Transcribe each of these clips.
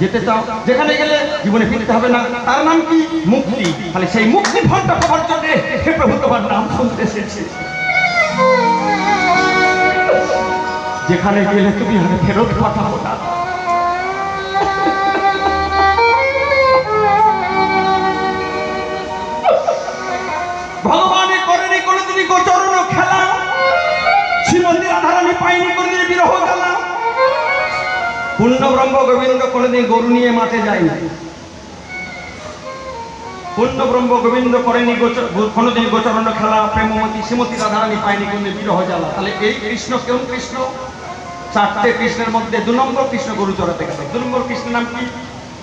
যেতে চাও, যেখানে গেলে জীবনে ফিরতে হবে না। তার নাম কি? মুক্তি। তাহলে সেই মুক্তি ফলটা পাওয়ার জন্য হে প্রভু, তোমার নাম শুনতে এসেছে। যেখানে গেলে তুমি আর ফেরত কথা না পূর্ণ ব্রহ্ম গোবিন্দ কোনোদিন গরু নিয়ে মাঠে যায়নি। পূর্ণ ব্রহ্ম গোবিন্দ করেনি কোনোদিন গোচরণ খেলা, প্রেমমতী, শ্রীমতী রাধারানী পায়নি কোনোদিন বিরহ জ্বালা। তাহলে এই কৃষ্ণ কেমন কৃষ্ণ? চারটে কৃষ্ণের মধ্যে দু নম্বর কৃষ্ণ গরু চড়াতে গেল। দু নম্বর কৃষ্ণের নাম কি?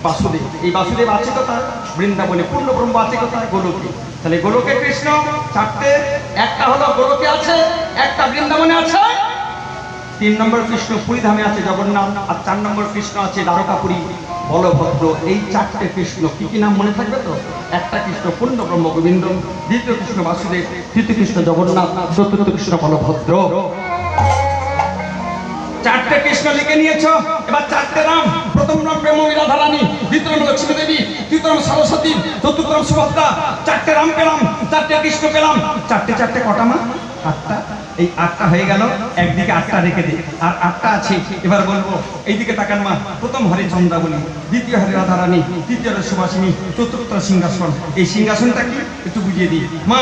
বাসুদেব। এই বাসুদেব আছে কোথায়? বৃন্দাবনে। পূর্ণ ব্রহ্ম আছে কোথায়? গোলকে। তাহলে গোলকে কৃষ্ণ, চারটে, একটা হলো গোলকে আছে, একটা বৃন্দাবনে আছে। তিন নম্বর কৃষ্ণ পুরীধামে আছে জগন্নাথ, আর চার নম্বর কৃষ্ণ আছে দ্বারকাপুরী বলভদ্র। এই চারটে কৃষ্ণ কি কি নাম মনে থাকবে তো? একটা কৃষ্ণ পূর্ণ ব্রহ্ম গোবিন্দ, দ্বিতীয় কৃষ্ণ বাসুদেব, তৃতীয় কৃষ্ণ জগন্নাথ, চতুর্থ কৃষ্ণ বলভদ্র। চারটে কৃষ্ণ লিখে নিয়েছো? এবার চারটে নাম। প্রথম নাম প্রেমী রাধারানী, দ্বিতীয় নাম লক্ষ্মী দেবী, তৃতীয় নাম সরস্বতী, চতুর্থ নাম সুভদ্রা। চারটে রাম পেলাম চারটে কৃষ্ণ পেলাম। চারটে চারটে কটা মা? আটটা। এই আটটা হয়ে গেল, একদিকে আটটা রেখে দে। আর আটটা আছে, এবার বলব, এইদিকে তাকান মা, প্রথম হরে চন্দ্রাবলী, দ্বিতীয় হরে রাধারানী, তৃতীয় হরে সুভাষিনী, চতুর্থ সিংহাসন। এই সিংহাসনটা কি? একটু বুঝিয়ে দিই। মা,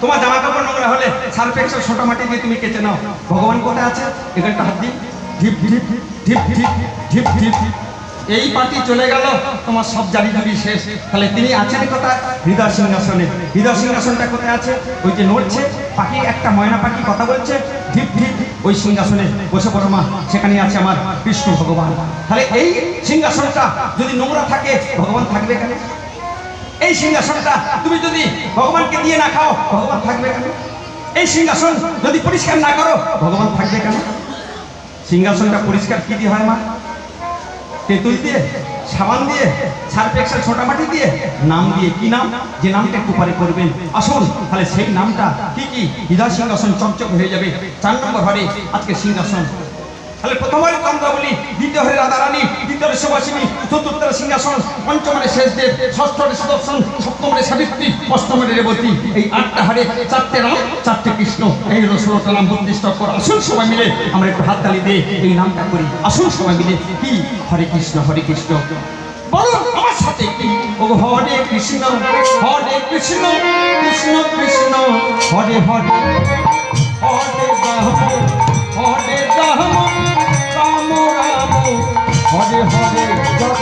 তোমার জামা কাপড় নোংরা হলে সার্ফ এক্সেল ছোট মাটি দিয়ে তুমি কেচে নাও। ভগবান কোথায় আছে? এখানটা হাত দিই। ঢিপ ঢিপ ঢিপ ঢিপ ঢিপ ঢিপ ঢিপ। এই পার্টি চলে গেল, তোমার সব জারি জুড়ি শেষ। তাহলে তিনি আছেন কোথায়? হৃদয় সিংহাসনে। হৃদয় সিংহাসনটা কোথায় আছে? ওই যে নড়ছে, পাখি, একটা ময়না পাখি কথা বলছে, ঢিপ ঢিপ ওই সিংহাসনে বসে পড়ো মা, সেখানে আছে আমার কৃষ্ণ ভগবান। তাহলে এই সিংহাসনটা যদি নোংরা থাকে, ভগবান থাকবে এখানে এই সিংহাসনটা তুমি যদি ভগবানকে দিয়ে না খাও, ভগবান থাকবে কেন? এই সিংহাসন যদি পরিষ্কার না করো, ভগবান থাকবে কেন? সিংহাসনটা পরিষ্কার কি দিয়ে হয় মা? তেঁতুল দিয়ে, সাবান দিয়ে সার্ফ ছোটা মাটি দিয়ে, নাম দিয়ে কি নাম? যে নামটা একটু পরে করবেন। আসুন, তাহলে সেই নামটা কি কি? হৃদয় সিংহাসন চকচক হয়ে যাবে। চার নম্বর হরে, আজকে সিংহাসন। তাহলে প্রথম হরে চন্দ্রাবলী দ্বিতীয় হরে রাধারানী হরে সুভাষিনী চতুর্থ হরে সিংহাসন পঞ্চম হরে শেষদেব ষষ্ঠ হরে সুদর্শন সপ্তম হরে সাবিত্রী অষ্টম হরে রেবতী এই আটটা হরে চারটে রাম চারটে কৃষ্ণ এই নাম আসুন মিলে আমরা একটু হাত তালি দিয়ে এই নামটা করি আসুন সবাই মিলে কি হরে কৃষ্ণ হরে কৃষ্ণ আমার সাথে কৃষ্ণ কৃষ্ণ কৃষ্ণ কৃষ্ণ হরে হরে হরে হরে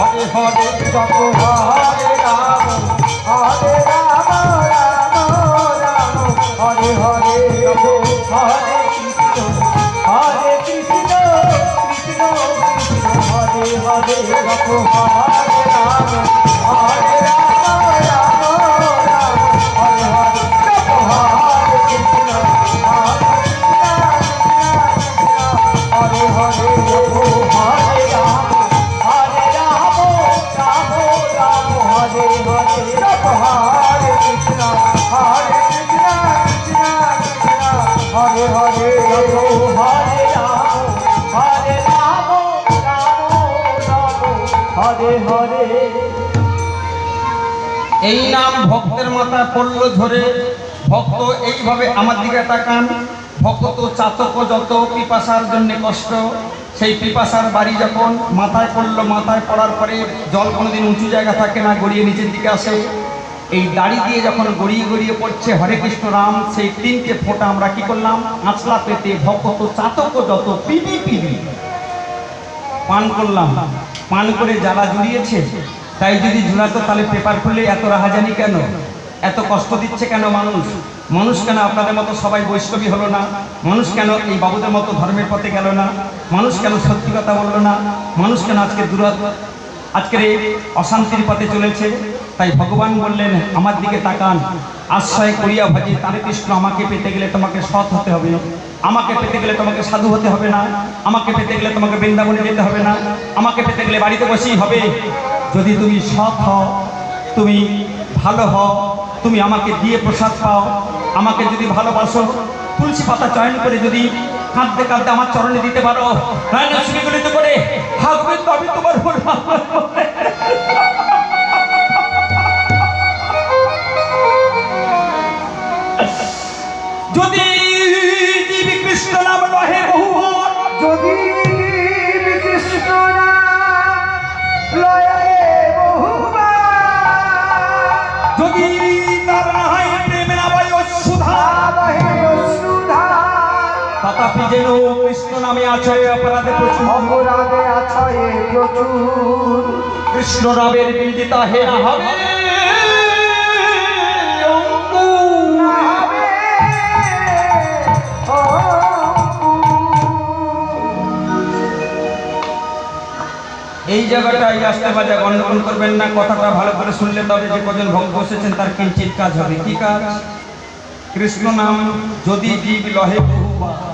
হরে হরে তপ হরে রাম হরে রাম রাম রাম। হরে হরে তপ হরে কৃষ্ণ হরে কৃষ্ণ কৃষ্ণ কৃষ্ণ। হরে হরে তপ হরে রাম হরে রাম রাম। এই নাম ভক্তের মাথায় পড়ল ধরে। ভক্ত এইভাবে আমার দিকে তাকান। ভক্ত চাতক, যত পিপাসার জন্য কষ্ট। সেই পিপাসার বাড়ি যখন মাথায় পড়ল, মাথায় পড়ার পরে জল কোনোদিন উঁচু জায়গা থাকে না, গড়িয়ে নিচের দিকে আসে। এই দাড়ি দিয়ে যখন গড়িয়ে গড়িয়ে পড়ছে, হরে কৃষ্ণ রাম সেই তিনটে ফোঁটা আমরা কি করলাম? আঁচলা পেতে ভক্ত চাতক, যত পিবি পিবি। পান করলাম। পান করে জ্বালা জুড়িয়েছে, তাই যদি জুড়াতো তাহলে পেপার খুললে এত রাহাজানি কেন? এত কষ্ট দিচ্ছে কেন মানুষ? মানুষ কেন আপনাদের মতো সবাই বৈষ্ণবী হলো না? মানুষ কেন এই বাবুদের মতো ধর্মের পথে গেল না? মানুষ কেন সত্যি কথা বলল না? মানুষ কেন আজকে দূর আজকের এই অশান্তির পথে চলেছে? তাই ভগবান বললেন, আমার দিকে তাকান। আশ্রয় করিয়া ভাজি। তারে কৃষ্ণ আমাকে পেতে গেলে তোমাকে সৎ হতে হবে। আমাকে পেতে গেলে তোমাকে সাধু হতে হবে না। আমাকে পেতে গেলে তোমাকে বৃন্দাবনে যেতে হবে না। আমাকে পেতে গেলে বাড়িতে বসেই হবে। যদি তুমি সৎ হও, তুমি ভালো হও, তুমি আমাকে দিয়ে প্রসাদ পাও, আমাকে যদি ভালোবাসো, তুলসী পাতা চয়ন করে যদি কাঁদতে কাঁদতে আমার চরণে দিতে পারো সুবিগলিত করে থাকবে তো আমি তোমার তথাপি যেন কৃষ্ণ নামে আছে অপরাধে প্রচুর। অপরাধে প্রচুর। কৃষ্ণ নামের বিদিতা হে হবে এই জায়গাটায় আসতে বাজে গণ্ডগোল করবেন না কথাটা ভালো করে শুনলে তবে যে কজন ভক্ত বসেছেন তার কিঞ্চিত কাজ হবে। কি কাজ? কৃষ্ণ নাম যদি জীব লহে বহুবার।